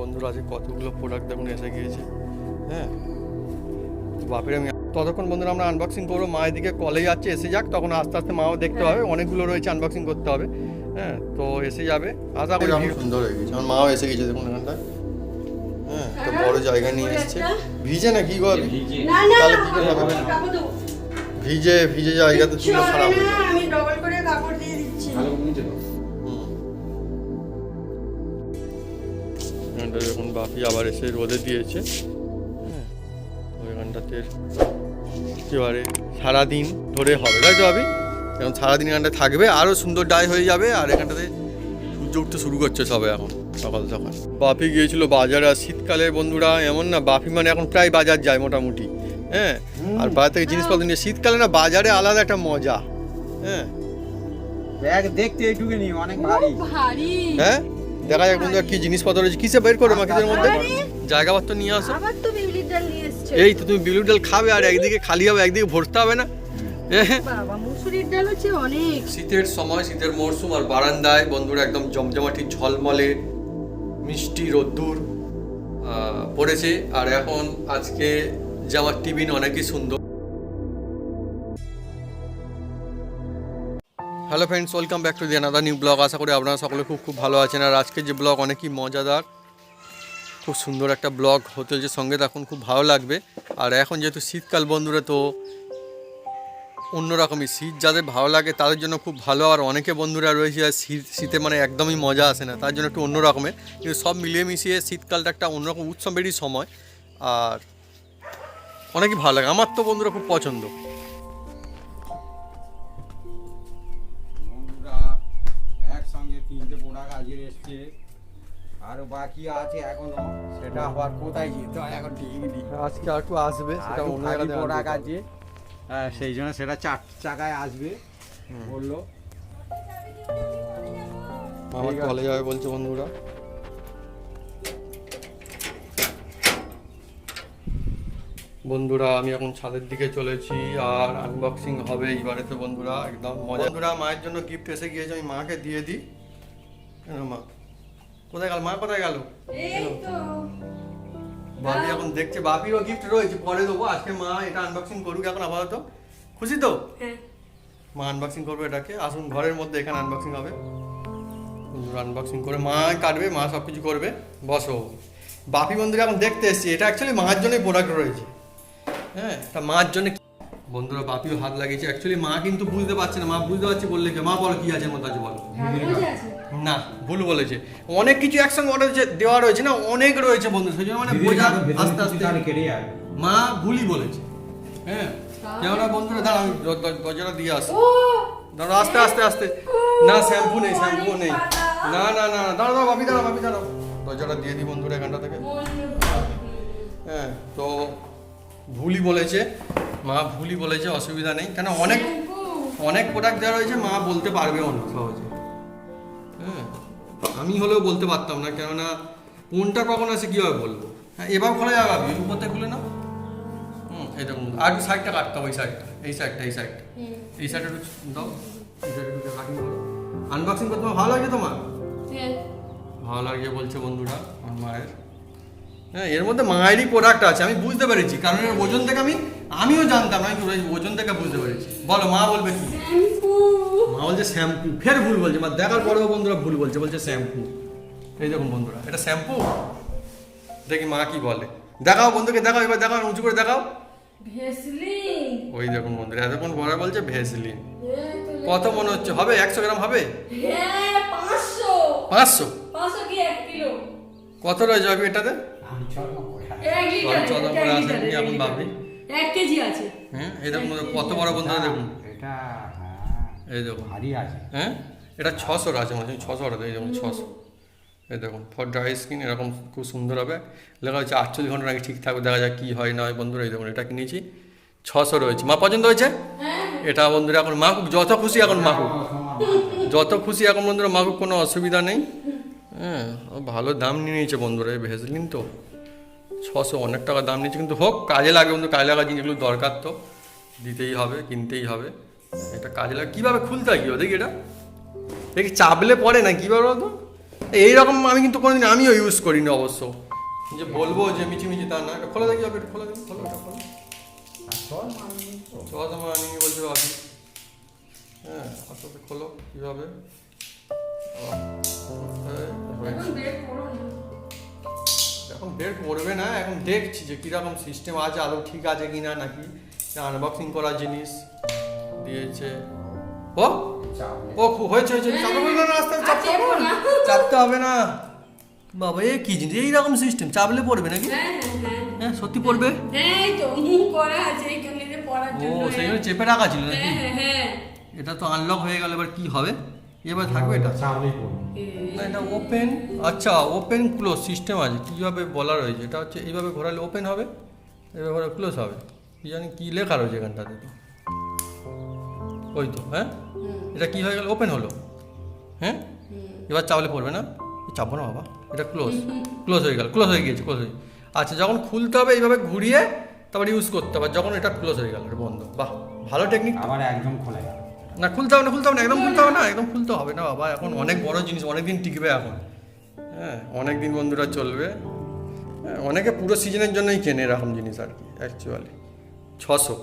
বন্ধুরা আছে কতগুলো প্রোডাক্ট দেখুন এসে গিয়েছে। হ্যাঁ? তো বাপের আমি ততক্ষণ বন্ধুরা আমরা আনবক্সিং করব। মায়ের দিকে কলে যাচ্ছে এসে যাক তখন আস্তে আস্তে মাও দেখতে হবে অনেকগুলো রয়েছে আনবক্সিং করতে হবে। হ্যাঁ তো এসে যাবে। আশা করি সুন্দর হয়ে গেছে। আমার মাও এসে গেছে দেখুন এখানটায়। হ্যাঁ একটা বড় জায়গা নিয়ে এসছে। ভিজে না কি গো? ভিজে না না তাহলে কি হবে? ভিজে ভিজে জায়গাতে কিচ্ছু তুলে খারাপ হয়ে যাবে। এখানটা যখন বাপি আবার এসে রোদে দিয়েছে। হ্যাঁ এখানটাতে একেবারে সারাদিন ধরে হবে। তাই তো ভাবি? এখন সারাদিন এখানটা থাকবে আরও সুন্দর ডাই হয়ে যাবে আর এখানটাতে সূর্য উঠতে শুরু করছে সবে এখন সকাল সকাল। বাপি গিয়েছিল বাজারে আর শীতকালে বন্ধুরা এমন না বাপি মানে এখন প্রায় বাজার যায় মোটামুটি। হ্যাঁ আর বাজার থেকে জিনিসপত্র নিয়ে শীতকালে না বাজারে আলাদা একটা মজা। হ্যাঁ। ব্যাগ দেখতে অনেক ভারী। ভারী। হ্যাঁ? দেখা যাক বন্ধুরা কি জিনিসপত্র রয়েছে। কিসে বের করো মাকিদের মধ্যে? জায়গা জায়গাপত্র নিয়ে আসো। এই তো তুমি বিলুর ডাল খাবে আর একদিকে খালি হবে একদিকে ভরতে হবে না। বাবা মুসুরির ডাল হচ্ছে অনেক। শীতের সময় শীতের মরশুম আর বারান্দায় বন্ধুরা একদম জমজমাটি ঝলমলে মিষ্টি রোদ্দুর পড়েছে। আর এখন আজকে যে আমার টিফিন অনেকই সুন্দর। Hello friends welcome back to the another new blog আশা করি আপনারা সকলে খুব খুব ভালো আছেন। আর আজকে যে ব্লগ অনেকই মজাদার, খুব সুন্দর একটা ব্লগ হতে যে সঙ্গে দেখুন, খুব ভালো লাগবে। আর এখন যেহেতু শীতকাল বন্ধুরা, তো অন্যরকমই শীত যাদের ভালো লাগে তাদের জন্য খুব ভালো। আর অনেকে বন্ধুরা রয়েছে, আর শীত, শীতে মানে একদমই মজা আসে না, তার জন্য একটু অন্য রকমের। কিন্তু সব মিলিয়ে মিশিয়ে শীতকালটা একটা অন্যরকম উৎসবেরই সময়। আর অনেকই ভালো লাগে। আমার তো বন্ধুরা খুব পছন্দ। এসছে আর বাকি আছে এখনও সেটা আবার কোথায় যেতে হয় এখন ঠিক নেই আজকে আর একটু আসবে সেটা অন্য হবে। আছে হ্যাঁ সেই জন্য সেটা চার চাকায় আসবে বলল। আমার। কলে যাবে বলছে বন্ধুরা। বন্ধুরা আমি এখন ছাদের দিকে চলেছি আর আনবক্সিং হবে এইবারে তো বন্ধুরা একদম মজা। বন্ধুরা মায়ের জন্য গিফট এসে গিয়েছে আমি মাকে দিয়ে দিই। কেন মা? কোথায় গেল? মা কোথায় গেল? বাপি এখন দেখছে বাপিরও গিফট রয়েছে পরে দেবো। আজকে মা এটা আনবক্সিং করুক এখন আপাতত। খুশি তো? হ্যাঁ। মা আনবক্সিং করবে এটাকে। আসুন ঘরের মধ্যে এখানে আনবক্সিং হবে। আনবক্সিং করে মা কাটবে মা সব কিছু করবে। বসো। বাপি বন্ধুরা এখন দেখতে এসছি। এটা অ্যাকচুয়ালি মার জন্যই প্রোডাক্ট রয়েছে। হ্যাঁ তা মার জন্য বন্ধুরা বাপিও হাত লাগিয়েছে। অ্যাকচুয়ালি মা কিন্তু বুঝতে পারছে না। মা বুঝতে পারছে বললে কি? মা বলো কি আছে মধ্যে আছে বলো। না ভুল বলেছে। অনেক কিছু একসঙ্গে অর্ডার দেওয়া রয়েছে না অনেক রয়েছে বন্ধু। সেই জন্য মানে বোঝা আস্তে আস্তে। মা ভুলই বলেছে। হ্যাঁ। কেননা বন্ধুরা দাঁড়া আমি দরজাটা দিয়ে আসি ও! দাঁড়া আস্তে আস্তে আস্তে। না শ্যাম্পু নেই শ্যাম্পু নেই। না না না দাঁড়া দাঁড়া বাপি দাঁড়া বাপি দাঁড়াও। দরজাটা দিয়ে দিই বন্ধুরা এখানটা থেকে। হ্যাঁ তো ভুলই বলেছে মা ভুলই বলেছে অসুবিধা নেই। কেন অনেক অনেক প্রোডাক্ট দেওয়া রয়েছে মা বলতে পারবেও না সহজে। হ্যাঁ আমি হলেও বলতে পারতাম না কেননা কোনটা কখন আছে কীভাবে বলব? হ্যাঁ এবার খোলা যাবে আপনি উপর থেকে খুলে না হুম দেখুন আর সাইডটা কাটতে হবে এই সাইডটা এই সাইডটা এই সাইডটা এই সাইডটা একটু দাও এই সাইডটা একটু কাটিং করো আনবক্সিং করতে ভালো লাগে তোমার? ভালো লাগে বলছে বন্ধুরা আমার মায়ের। হ্যাঁ এর মধ্যে মায়েরই প্রোডাক্ট আছে আমি বুঝতে পেরেছি। কারণ এর ওজন থেকে আমি আমিও জানতাম আমি ওজন থেকে বুঝতে পেরেছি। বলো মা বলবে কি? মা বলছে শ্যাম্পু ফের ভুল বলছে মা দেখার পরেও বন্ধুরা ভুল বলছে বলছে শ্যাম্পু। এই দেখুন বন্ধুরা এটা শ্যাম্পু? দেখি মা কি বলে। দেখাও বন্ধুকে দেখাও এবার দেখাও উঁচু করে দেখাও। ভেসলিন। ওই দেখুন বন্ধুরা এতক্ষণ পরে বলছে ভেসলিন। কত মনে হচ্ছে হবে একশো গ্রাম হবে? হ্যাঁ পাঁচশো। পাঁচশো? কত রয়েছে এটাতে? কি ভাবি এক কেজি আছে। হ্যাঁ এই দেখুন কত বড় বন্ধুরা দেখুন। এটা হ্যাঁ এই দেখুন। ভারী আছে। হ্যাঁ? এটা ছশোর আছে মানে ছশো এই দেখুন ছশো। এই দেখুন ফর ড্রাই স্কিন এরকম খুব সুন্দর হবে। লেখা হচ্ছে আটচল্লিশ ঘণ্টা নাকি ঠিক থাকবে দেখা যাক কী হয় না হয়। বন্ধুরা এই দেখুন এটা কিনেছি। ছশো রয়েছে। মা পছন্দ হয়েছে? এটা বন্ধুরা এখন মাকুক যত খুশি এখন মাকুক যত খুশি এখন বন্ধুরা মাকুক কোনো অসুবিধা নেই। হ্যাঁ ও ভালো দাম নিয়ে নিয়েছে বন্ধুরা এই ভেসলিন তো ছশো অনেক টাকা দাম নিয়েছে, কিন্তু হোক, কাজে লাগে বন্ধু, কাজে লাগা জিনিসগুলো দরকার তো, দিতেই হবে, কিনতেই হবে, এটা কাজে লাগে, কীভাবে খুলতে হয় কীভাবে দেখি এটা, দেখি চাপলে পড়ে না কীভাবে বলতো এইরকম আমি কিন্তু কোনোদিন আমিও ইউজ করিনি অবশ্য, যে বলব যে মিছিমিছি তা না, এটা খোলা দেখি হবে খোলা দেখি, খোলা, এটা খোলা। বাকি হ্যাঁ আস্তে খোলো, কীভাবে? বের করবে না এখন দেখছি যে কীরকম সিস্টেম আছে আদৌ ঠিক আছে কি না নাকি আনবক্সিং করার জিনিস দিয়েছে। ও? ও খুব হয়েছে হয়েছে চাপতে হবে না রাস্তায় চাপতে হবে না? না। চাপতে হবে না। বাবা এ কি জিনিস? এইরকম সিস্টেম চাপলে পড়বে নাকি? হ্যাঁ হ্যাঁ হ্যাঁ। হ্যাঁ সত্যি পড়বে? এই তো মুখ করা আছে এখানে যে পড়ার ও জন্য। সেই জন্য চেপে রাখা ছিল নাকি? এটা তো আনলক হয়ে গেল এবার কি হবে? এবার থাকবে এটা। না এটা ওপেন আচ্ছা ওপেন ক্লোজ সিস্টেম আছে। কীভাবে বলা রয়েছে এটা হচ্ছে এইভাবে ঘোরালে ওপেন হবে এইভাবে ঘোরা ক্লোজ হবে। কি জানি কী লেখা রয়েছে এখানটাতে? তো ওই তো হ্যাঁ? এটা কি হয়ে গেল? ওপেন হলো। হ্যাঁ? এবার চাপলে পড়বে না? চাপবো না বাবা এটা ক্লোজ ক্লোজ হয়ে গেল ক্লোজ হয়ে গিয়েছে ক্লোজ হয়ে আচ্ছা যখন খুলতে হবে এইভাবে ঘুরিয়ে তারপর ইউজ করতে হবে। যখন এটা ক্লোজ হয়ে গেল এটা বন্ধ। বাহ ভালো টেকনিক আবার একদম খোলা গেল। না খুলতে হবে না খুলতে হবে না একদম খুলতে হবে না একদম খুলতে হবে না বাবা এখন অনেক বড় জিনিস অনেক দিন টিকবে এখন। হ্যাঁ অনেক দিন বন্ধুরা চলবে। হ্যাঁ অনেকে পুরো সিজনের জন্যই কেনে এরকম জিনিস আর কি অ্যাকচুয়ালি ছশো।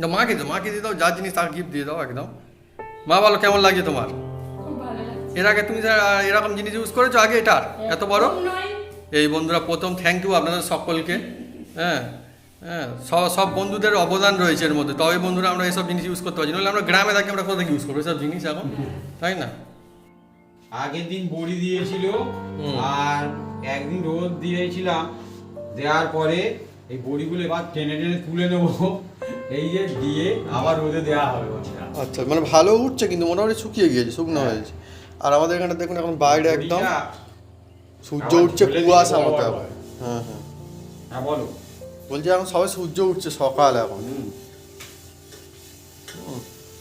না মাকে দাও মাকে দিয়ে দাও যা জিনিস তার গিফট দিয়ে দাও একদম। মা বলো কেমন লাগে তোমার? এর আগে তুমি এরকম জিনিস ইউজ করেছ আগে এটার? এত বড়? এই বন্ধুরা প্রথম থ্যাংক ইউ আপনাদের সকলকে। হ্যাঁ হ্যাঁ সব সব বন্ধুদের অবদান রয়েছে এর মধ্যে। তবে বন্ধুরা আমরা এসব জিনিস ইউজ করতে পারছি নাহলে আমরা গ্রামে থাকি আমরা কোথা থেকে ইউজ করব? এসব জিনিস এখন তাই না? আগের দিন বড়ি দিয়েছিল আর একদিন রোদ দিয়েছিলাম দেওয়ার পরে এই বড়িগুলো এবার টেনে টেনে তুলে নেব। এই যে দিয়ে আবার রোদে দেওয়া হবে আচ্ছা মানে ভালো উঠছে কিন্তু মোটামুটি শুকিয়ে গিয়েছে শুকনো হয়েছে। আর আমাদের এখানে দেখুন এখন বাইরে একদম সূর্য উঠছে কুয়াশা মতো হয়। হ্যাঁ হ্যাঁ। হ্যাঁ বলো। বলছি এখন সবাই সূর্য উঠছে সকাল এখন।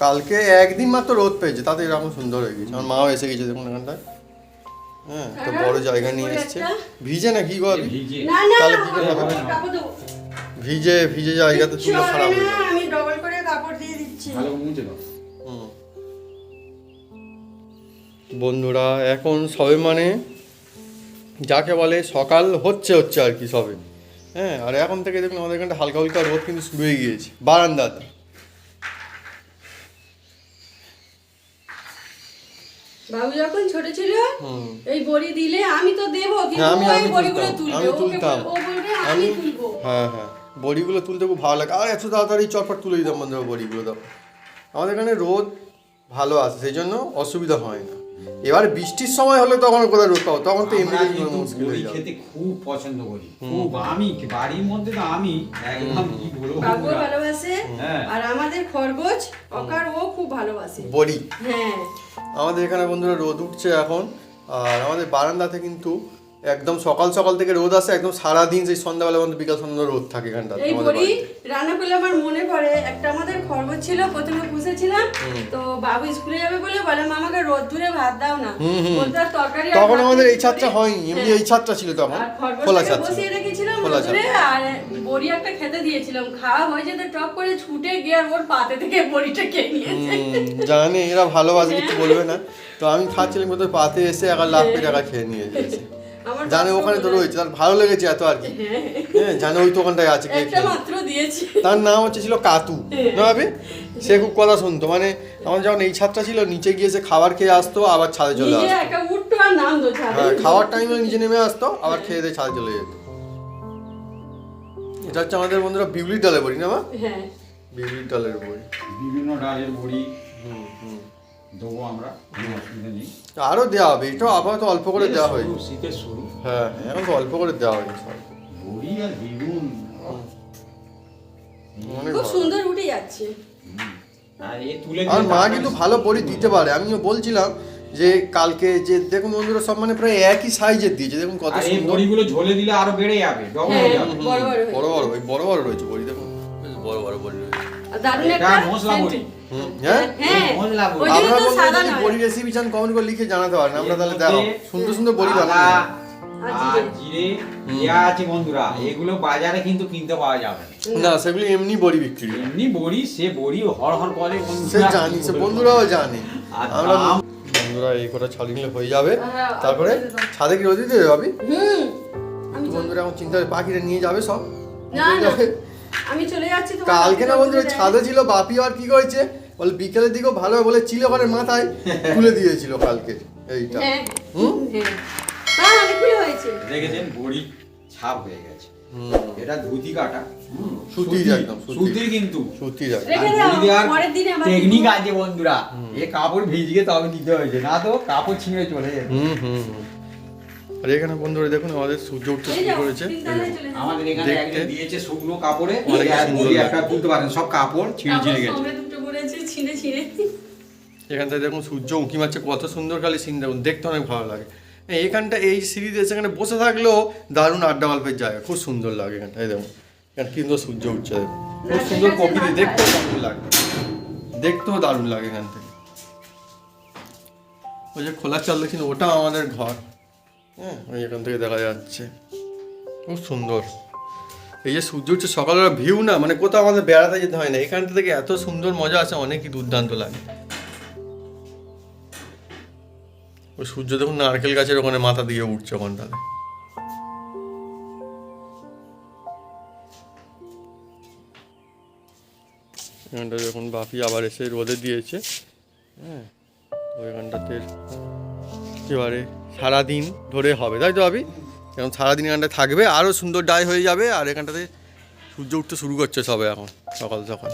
কালকে একদিন মাত্র রোদ পেয়েছে তাতে এরকম সুন্দর হয়ে গেছে। আমার মাও এসে গেছে দেখুন এখানটায়। হ্যাঁ একটা বড় জায়গা নিয়ে এসছে। ভিজে না কি না তাহলে কি করে হবে? ভিজে ভিজে জায়গাতে তুলে খারাপ হয়ে যাবে আমি ডবল করে কাপড় দিয়ে দিচ্ছি। ভালো মুছে দাও। হুম। বন্ধুরা এখন সবে মানে যাকে বলে সকাল হচ্ছে হচ্ছে আর কি সবে। হ্যাঁ আর এখন থেকে দেখুন আমাদের এখানটা হালকা হালকা রোদ কিন্তু শুরু হয়ে গিয়েছে। বারান্দাতে। বাবু যখন ছোট ছিল এই বড়ি দিলে আমি তো দেবো কিন্তু হ্যাঁ, আমি ওই বড়িগুলো তুলবে আমি ওকে তুলতাম। ও বলবে আমি তুলবো। হ্যাঁ হ্যাঁ। বড়িগুলো তুলতে খুব ভালো লাগে। আর এত তাড়াতাড়ি চটপট তুলে দিতাম বন্ধুরা বড়িগুলো দাও। আমাদের এখানে রোদ ভালো আসে সেই জন্য অসুবিধা হয় না। এবার বৃষ্টির সময় হলে তখন কোথায় রোদ পাবো? তখন তো এমনি মুশকিল হয়ে যাবে খেতে খুব পছন্দ করি। খুব আমি বাড়ির মধ্যে তো আমি একদম কি বলব? বাবু ভালোবাসে। হ্যাঁ। আর আমাদের খরগোশ অকার ও খুব ভালোবাসে। বড়ি। হ্যাঁ। আমাদের এখানে বন্ধুরা রোদ উঠছে এখন। আর আমাদের বারান্দাতে কিন্তু একদম সকাল সকাল থেকে রোদ আসে একদম সারাদিন সেই সন্ধ্যাবেলা পর্যন্ত বিকাল সন্ধ্যা রোদ থাকে এখানটাতে এই বড়ি রান্না করলে আমার মনে পড়ে একটা আমাদের খরগোশ ছিল প্রথমে পুষেছিলাম তো বাবু স্কুলে যাবে বলে বলে মামাকে রোদ দূরে ভাত দাও না। বলতে তরকারি তখন আমাদের এই কি ছাদটা হয়নি এমনি হ্যাঁ। এই ছাদটা ছিল তখন খোলা ছাদ বসিয়ে রেখেছিলাম খোলা রোদে আর বড়ি একটা খেতে দিয়েছিলাম। খাওয়া হয়ে যেতে টপ করে ছুটে গিয়ে আর ওর পাতে থেকে বড়িটা খেয়ে নিয়েছে। জানে এরা ভালোবাসে কিছু বলবে না। তো আমি খাচ্ছিলাম কোথাও পাতে এসে একা লাভ পেটে একা খেয়ে নিয়ে গেছে জানে ওখানে তো রয়েছে তার ভালো লেগেছে এত আর কি। হ্যাঁ। জানে ওই দোকানটায় আছে তার নাম হচ্ছে ছিল কাতু না ভাবি? সে খুব কথা শুনতো মানে আমার যখন এই ছাদটা ছিল নিচে গিয়ে সে খাবার খেয়ে আসতো আবার ছাদে চলে আসতো। একটা উঠতো আর নাম দো হ্যাঁ খাওয়ার টাইমে নিচে নেমে আসতো আবার খেয়ে দিয়ে ছাদে চলে যেত। এটা হচ্ছে আমাদের বন্ধুরা বিউলির ডালে বড়ি না মা? হ্যাঁ। বিউলির ডালের বড়ি। বিভিন্ন ডালের বড়ি। হুম হুম। দেবো আমরা কোনো অসুবিধা নেই। আরও দেওয়া হবে এটাও আপাতত অল্প করে দেওয়া শুরু, শীতের শুরু। হ্যাঁ হ্যাঁ, এখন তো অল্প করে দেওয়া সব। বড়ি আর বেগুন খুব সুন্দর উঠে যাচ্ছে। আর মা কিন্তু ভালো বড়ি দিতে পারে। আমিও বলছিলাম যে কালকে যে দেখুন বন্ধুরা সব মানে প্রায় একই সাইজের দিয়েছে। দেখুন কত সুন্দর। বড়িগুলো ঝোলে দিলে আরও বেড়ে যাবে হ্যাঁ। হয়ে বড় বড় বড় বড় বড় বড় রয়েছে বড়ি দেখুন। বড় বড় বড়ি রয়েছে। দারুণ একটা মশলা বড়ি। হুম, হ্যাঁ? হ্যাঁ? করে লিখে জানাতে পারেন আমরা তাহলে দেখাবো সুন্দর সুন্দর বড়ি বানাবো। আর জিরে। আছে বন্ধুরা এগুলো বাজারে কিন্তু কিনতে পাওয়া যাবে না। সেগুলি এমনি বড়ি বিক্রি এমনি বড়ি সে বড়ি হর হর করে সে জানি সে বন্ধুরাও জানে। আর আমরা বন্ধুরা এই কটা ছাড়ি নিলে হয়ে যাবে। হ্যাঁ, তারপরে। ছাদে কি রোদি দেবে ভাবি হুম আমি তো চলে- বন্ধুরা এখন চিন্তা করে পাখিটা নিয়ে যাবে সব? না। আমি চলে যাচ্ছি তোমার কালকে না ঘুরে। ছাদে ছিল বাপি আর কি করেছে? বলে বিকেলের দিকেও ভালো বলে চিল ওখানে মাথায় তুলে দিয়েছিল কালকে এইটা। হ্যাঁ হুম? হ্যাঁ। হ্যাঁ অনেকগুলো হয়েছে। দেখেছেন বড়ি ছাপ হয়ে গেছে। এটা ধুতি কাটা। সুতির একদম, সুতির। সুতির কিন্তু। সত্যি যাবে রেখে আর দাও, বড়ি দেওয়ার পরের দিনে আবার টেকনিক আছে বন্ধুরা। এ কাপড় ভিজিয়ে তবে দিতে হয়েছে না তো কাপড় ছিঁড়ে চলে যেত হুম হুম হুম। আর এখানে বন্ধুরা দেখুন আমাদের সূর্য উঠতে শুরু করেছে। আমাদের এখানে একজন দিয়েছে শুকনো কাপড়ে। একটা পারেন সব কাপড় ছিঁড়ে ছিঁড়ে গেছে। দেখুন সূর্য উঁকি মারছে কত সুন্দর খালি সিন দেখুন দেখতে অনেক ভালো লাগে। এখানটা এই সিরিজে এখানে বসে থাকলেও দারুণ আড্ডা গল্পের জায়গা খুব সুন্দর লাগে এখানটা এই দেখুন। এখানে কিন্তু সূর্য উঠছে দেখুন। খুব সুন্দর প্রকৃতি দেখতেও দারুণ লাগে। দেখতেও দারুণ লাগে এখান থেকে। ওই যে খোলা চাল দেখছেন ওটাও আমাদের ঘর। হ্যাঁ ওই এখান থেকে দেখা যাচ্ছে। খুব সুন্দর। এই যে সূর্য উঠছে সকালবেলা ভিউ না মানে কোথাও আমাদের বেড়াতে যেতে হয় না। এখানটা থেকে এত সুন্দর মজা আছে, অনেকই দুর্দান্ত লাগে। ওই সূর্য দেখুন, নারকেল গাছের ওখানে মাথা দিয়ে উঠছে ওখানটাতে। এখানটা যখন বাপি আবার এসে রোদে দিয়েছে হ্যাঁ তো এখানটাতে এবারে সারাদিন ধরে হবে তাই তো ভাবি? এখন সারাদিন এখানটা থাকবে আরও সুন্দর ডাই হয়ে যাবে আর এখানটাতে সূর্য উঠতে শুরু করছে সবে এখন সকাল সকাল।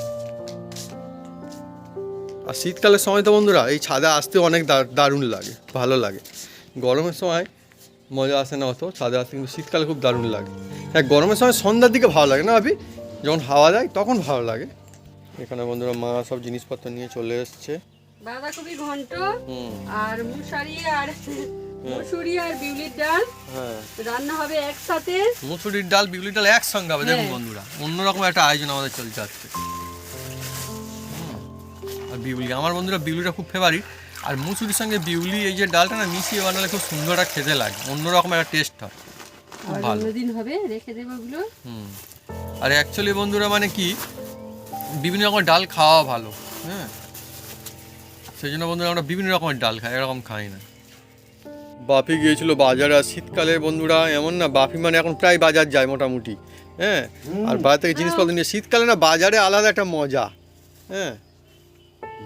আর শীতকালের সময় তো বন্ধুরা এই ছাদে আসতে অনেক দারুণ লাগে ভালো লাগে। গরমের সময় মজা আসে না অত ছাদে আসতে কিন্তু শীতকালে খুব দারুণ লাগে। হ্যাঁ গরমের সময় সন্ধ্যার দিকে ভালো লাগে না ভাবি? যখন হাওয়া দেয় তখন ভালো লাগে। এখানে বন্ধুরা মা সব জিনিসপত্র নিয়ে চলে এসছে। বাঁধাকপি ঘন্ট আর আর মুসুরি আর বিউলির ডাল। হ্যাঁ। রান্না হবে একসাথে। মুসুরির ডাল বিউলির ডাল একসঙ্গে হবে দেখুন হ্যাঁ। বন্ধুরা অন্যরকম একটা আয়োজন আমাদের চলছে আজকে। আর বিউলি আমার বন্ধুরা বিউলিটা খুব ফেভারিট আর মুসুরির সঙ্গে বিউলি এই যে ডালটা না মিশিয়ে বানালে খুব সুন্দর একটা খেতে লাগে অন্যরকম একটা টেস্ট হয়। খুব ভালো। অন্যদিন হবে রেখে দেবো ওগুলো। হুম। আর অ্যাকচুয়ালি বন্ধুরা মানে কি বিভিন্ন রকমের ডাল খাওয়া ভালো হ্যাঁ। সেই জন্য বন্ধুরা আমরা বিভিন্ন রকমের ডাল খাই এরকম খাই না। বাপি গিয়েছিল বাজারে আর শীতকালে বন্ধুরা এমন না বাপি মানে এখন প্রায় বাজার যায় মোটামুটি হ্যাঁ? আর বাজার থেকে জিনিসপত্র নিয়ে শীতকালে না বাজারে আলাদা একটা মজা হ্যাঁ?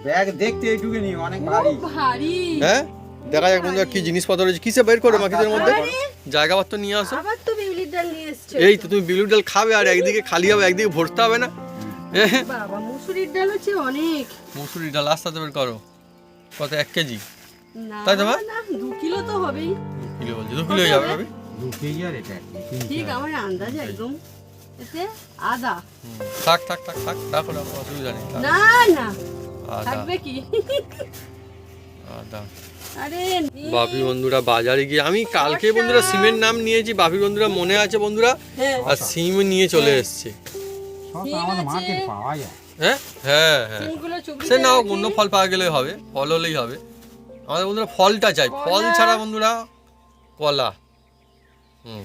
ব্যাগ দেখতে এইটুকু নি অনেক ভারী। ভারী। হ্যাঁ? দেখা যাক বন্ধুরা কি জিনিসপত্র রয়েছে কিসে বের করো মাখিদের মধ্যে? জায়গাপত্র নিয়ে আসো। আবার তো বিউলির ডাল নিয়ে এসছো। এই তো তুমি বিলুর ডাল খাবে আর একদিকে খালি হবে একদিকে ভরতে হবে না? হ্যাঁ বাবা মুসুরির ডাল হচ্ছে অনেক। মুসুরি ডাল আস্তে আস্তে বের করো কত এক কেজি? তাই তো না দু কিলো তো হবেই। কিলো বলছি দু কিলো যাবে দু কেজি আর এটা ঠিক আমার আন্দাজ একদম। এতে আদা। থাক থাক থাক থাক রাখো রাখো অসুবিধা নেই না না থাকবে কি? আদা। বাপি বন্ধুরা বাজারে গিয়ে আমি কালকে বন্ধুরা সিমের নাম নিয়েছি বাপি বন্ধুরা মনে আছে বন্ধুরা? হ্যাঁ। আর সিম নিয়ে চলে এসছে। পাওয়া যায়। হ্যাঁ হ্যাঁ হ্যাঁ। সে না অন্য ফল পাওয়া গেলে হবে ফল হলেই হবে। আমাদের বন্ধুরা ফলটা চাই। ফল ছাড়া বন্ধুরা কলা। হুম।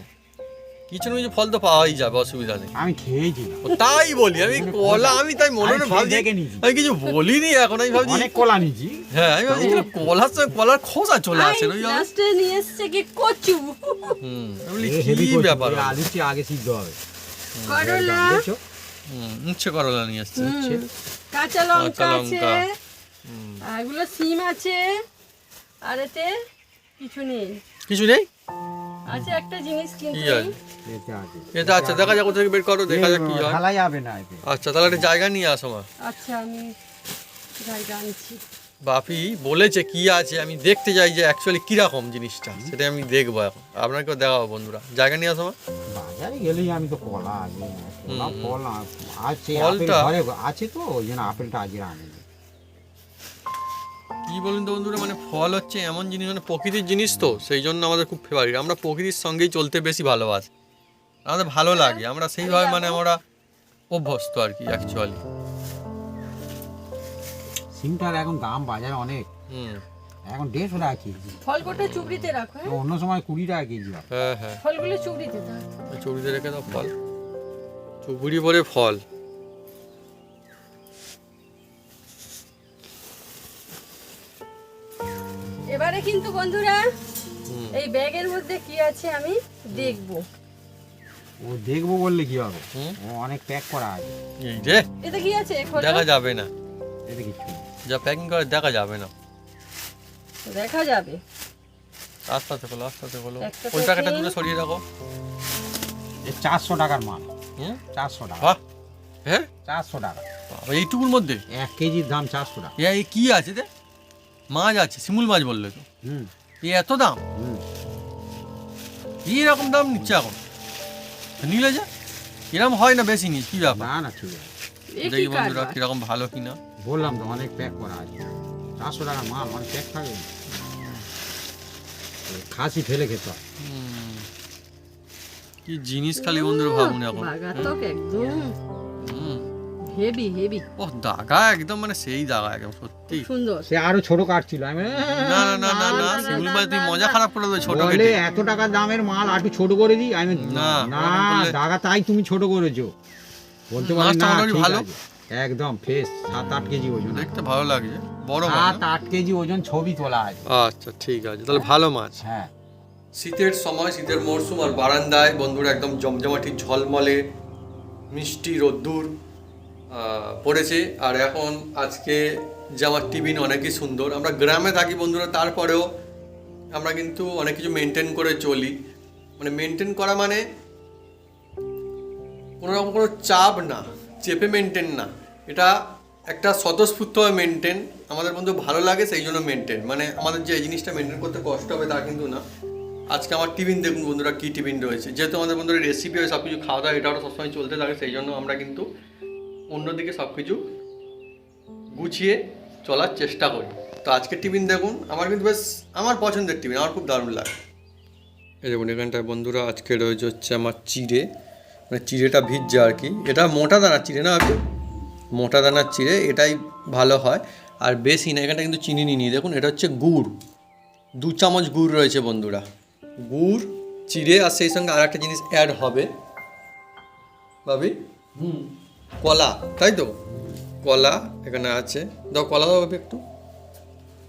কিছু না কিছু ফল তো পাওয়াই যাবে অসুবিধা নেই। আমি খেয়েছি তাই বলি আমি কলা আমি তাই মনে মনে ভাবছি আমি কিছু বলিনি এখন আমি ভাবছি অনেক কলা নিয়েছি। হ্যাঁ আমি ভাবছি কলার সঙ্গে কলার খোসা চলে আসে ওই লাস্টে নিয়ে এসছে কি কচু? হুম কি ব্যাপার আলুটি আগে সিদ্ধ হবে। করলা? হুম উচ্ছে করলা নিয়ে এসছে। কাঁচা লঙ্কা আছে। এগুলো সিম আছে। আর এতে কিছু নেই। কিছু নেই? আছে একটা জিনিস কিন্তু এটা আচ্ছা দেখা যাক কোথা থেকে বের করো দেখা যাক কি হয়। ঢালা যাবে না এতে আচ্ছা তাহলে একটা জায়গা নিয়ে আসো মা। আচ্ছা আমি জায়গা আনছি। বাপি বলেছে কি আছে আমি দেখতে যাই যে অ্যাকচুয়ালি কীরকম জিনিসটা সেটা আমি দেখব এখন। আপনাকেও দেখাবো বন্ধুরা। জায়গা নিয়ে আসো বাজারে গেলেই আমি তো কলা কলা আছে আপেল ঘরে আছে তো ওই জন্য আপেলটা আজকে আনিনি। কি বলুন তো বন্ধুরা? মানে ফল হচ্ছে এমন জিনিস মানে প্রকৃতির জিনিস তো সেই জন্য আমাদের খুব ফেভারিট আমরা প্রকৃতির সঙ্গেই চলতে বেশি ভালোবাসি। আমাদের ভালো লাগে। আমরা সেইভাবে মানে আমরা অভ্যস্ত আর কি অ্যাকচুয়ালি সিমটার এখন দাম বাজারে অনেক। হুম। এখন দেড়শো টাকা কেজি। ফল গোটা চুবড়িতে রাখো হ্যাঁ? অন্য সময় কুড়ি টাকা কেজি হ্যাঁ হ্যাঁ। ফলগুলো চুবড়িতে দাও। চুড়িতে রেখে দাও ফল। চুবুড়ি ভরে ফল। এবারে কিন্তু বন্ধুরা এই ব্যাগের মধ্যে কি আছে আমি দেখব। ও দেখব বললে কি হবে? ও অনেক প্যাক করা আছে। এই যে এতে কি আছে দেখা যাবে না। এতে কিছু যা প্যাকিং করে দেখা যাবে না। দেখা যাবে। আস্তে আস্তে খোলো আস্তে আস্তে খোলো ওই প্যাকেটটা। দূরে সরিয়ে রাখো। এ চারশো টাকার মাল। হুম। চারশো টাকা। বাহ। হ্যাঁ? চারশো টাকা। বাবা, এইটুকুর মধ্যে? এক কেজির দাম চারশো টাকা। এ এই কি আছে রে? মাছ আছে শিমুল মাছ বললে তো। হুম। এ এত দাম? এরকম দাম নিচ্ছে এখন? নিলে যে? এরকম হয় না বেশি নিস কি ব্যাপার? না না ঠিক আছে। দেখি বন্ধুরা কীরকম ভালো কিনা। বললাম তো অনেক প্যাক করা আছে। চারশো টাকা মাল অনেক প্যাক থাকে। খাসি ফেলে খেতে হুম। কি জিনিস খালি বন্ধুরা ভাবুন এখন। একদম। হেভি হেভি ও দাগা একদম মানে সেই দাগা একদম সত্যি। সুন্দর। সে আরও ছোট কাটছিল আমি না না না না না শিমুল না, তুই মজা খারাপ করে দেবে ছোট কেটে। এত টাকা দামের মাল আর একটু ছোট করে দিই আমি না, না দাগা তাই তুমি ছোট করেছ। বলতে পারি না ভালো। একদম ফ্রেশ সাত আট কেজি ওজন। দেখতে ভালো লাগছে বড় মাছ সাত আট কেজি ওজন ছবি তোলা আছে। আচ্ছা ঠিক আছে তাহলে ভালো মাছ। হ্যাঁ। শীতের সময় শীতের মরশুম আর বারান্দায় বন্ধুরা একদম জমজমাটি ঝলমলে মিষ্টি রোদ্দুর পড়েছে। আর এখন আজকে যে আমার টিফিন অনেকই সুন্দর। আমরা গ্রামে থাকি বন্ধুরা, তারপরেও আমরা কিন্তু অনেক কিছু মেনটেন করে চলি। মানে মেনটেন করা মানে কোনো রকম কোনো চাপ না, চেপে মেনটেন না। এটা একটা স্বতঃস্ফূর্তভাবে মেনটেন আমাদের বন্ধু ভালো লাগে, সেই জন্য মেনটেন মানে আমাদের যে এই জিনিসটা মেনটেন করতে কষ্ট হবে তা কিন্তু না। আজকে আমার টিফিন দেখুন বন্ধুরা, কী টিফিন রয়েছে। যেহেতু আমাদের বন্ধুরা রেসিপি হয় সব কিছু খাওয়া দাওয়া এটাও সবসময় চলতে থাকে, সেই জন্য আমরা কিন্তু অন্যদিকে সব কিছু গুছিয়ে চলার চেষ্টা করি। তো আজকের টিফিন দেখুন, আমার কিন্তু বেশ, আমার পছন্দের টিফিন, আমার খুব দারুণ লাগে। এই দেখুন, এখানটায় বন্ধুরা আজকে রয়েছে হচ্ছে আমার চিড়ে। মানে চিড়েটা ভিজছে আর কি। এটা মোটা দানার চিড়ে না আপনি মোটা দানার চিড়ে, এটাই ভালো হয়। আর বেশি না এখানটা কিন্তু চিনি নিয়ে দেখুন, এটা হচ্ছে গুড়। দু চামচ গুড় রয়েছে বন্ধুরা। গুড়, চিড়ে আর সেই সঙ্গে আর একটা জিনিস অ্যাড হবে। ভাবি? হুম। কলা, তাই তো? কলা এখানে আছে। দাও কলা দাও একটু।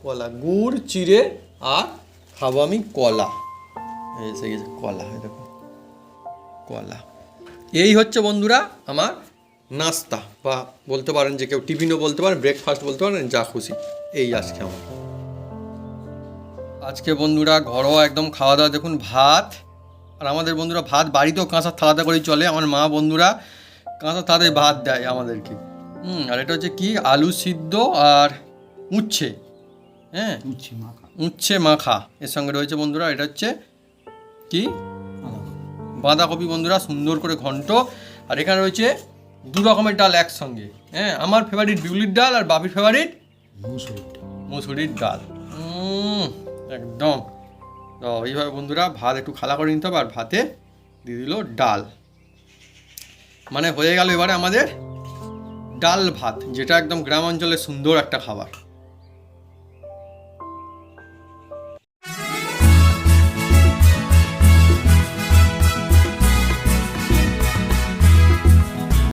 কলা, গুড়, চিড়ে আর খাব আমি কলা। এসে গেছে কলা দেখো। কলা। এই হচ্ছে বন্ধুরা আমার নাস্তা বা বলতে পারেন যে কেউ টিফিনও বলতে পারেন ব্রেকফাস্ট বলতে পারেন, যা খুশি। এই আজকে আমার। আজকে বন্ধুরা ঘরোয়া একদম খাওয়া দাওয়া, দেখুন ভাত। আর আমাদের বন্ধুরা ভাত বাড়িতেও কাঁচা থালাতে করেই চলে। আমার মা বন্ধুরা কাঁচা তাদের ভাত দেয় আমাদেরকে। হুম আর এটা হচ্ছে কি? আলু সিদ্ধ আর উচ্ছে। হ্যাঁ? উচ্ছি মাখা। উচ্ছে মাখা। এর সঙ্গে রয়েছে বন্ধুরা এটা হচ্ছে কি? বাঁধাকপি বন্ধুরা সুন্দর করে ঘন্ট। আর এখানে রয়েছে দু রকমের ডাল একসঙ্গে। হ্যাঁ আমার ফেভারিট বিউলির ডাল আর বাবির ফেভারিট মুসুরিটা মুসুরির ডাল। একদম। তো এইভাবে বন্ধুরা ভাত একটু খালা করে নিতে হবে আর ভাতে দিয়ে দিল ডাল। মানে হয়ে গেল এবারে আমাদের ডাল ভাত যেটা একদম গ্রাম অঞ্চলে সুন্দর একটা খাবার।